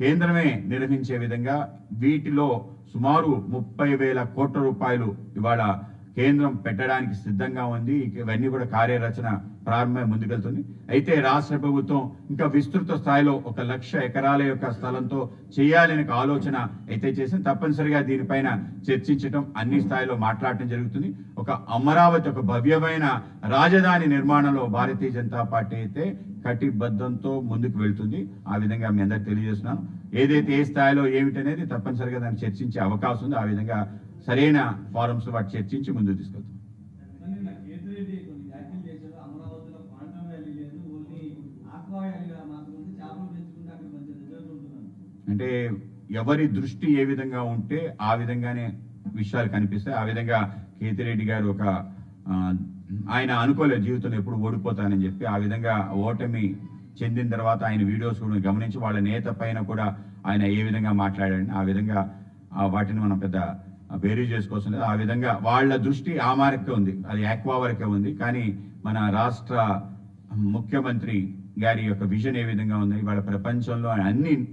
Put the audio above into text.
కేంద్రమే నిర్వహించే విధంగా వీటిలో సుమారు ముప్పై వేల కోట్ల రూపాయలు ఇవాళ కేంద్రం పెట్టడానికి సిద్ధంగా ఉంది. ఇవన్నీ కూడా కార్యరచన ప్రారంభమై ముందుకెళ్తుంది. అయితే రాష్ట్ర ప్రభుత్వం ఇంకా విస్తృత స్థాయిలో ఒక లక్ష ఎకరాల యొక్క స్థలంతో చేయాలనే ఆలోచన అయితే చేసింది. తప్పనిసరిగా దీనిపైన చర్చించడం అన్ని స్థాయిలో మాట్లాడటం జరుగుతుంది. ఒక అమరావతి ఒక భవ్యమైన రాజధాని నిర్మాణంలో భారతీయ జనతా పార్టీ అయితే కటిబద్ధంతో ముందుకు వెళ్తుంది. ఆ విధంగా మీ అందరికి తెలియజేస్తున్నాను. ఏదైతే ఏ స్థాయిలో ఏమిటనేది తప్పనిసరిగా దాన్ని చర్చించే అవకాశం ఉంది. ఆ విధంగా సరైన ఫారమ్స్ వాటి చర్చించి ముందుకు తీసుకెళ్తాం. అంటే ఎవరి దృష్టి ఏ విధంగా ఉంటే ఆ విధంగానే విషయాలు కనిపిస్తాయి. ఆ విధంగా కేతిరెడ్డి గారు ఒక ఆయన అనుకోలేదు జీవితంలో ఎప్పుడు ఓడిపోతానని చెప్పి ఆ విధంగా ఓటమి చెందిన తర్వాత ఆయన వీడియోస్ కూడా గమనించి వాళ్ళ నేత పైన కూడా ఆయన ఏ విధంగా మాట్లాడాడని ఆ విధంగా వాటిని మనం పెద్ద బేరీ చేసుకోవాల్సిన ఆ విధంగా వాళ్ళ దృష్టి ఆ మార్కే ఉంది. అది ఆక్వా వరకే ఉంది. కానీ మన రాష్ట్ర ముఖ్యమంత్రి గారి యొక్క విజన్ ఏ విధంగా ఉంది? ఇవాళ ప్రపంచంలో అన్ని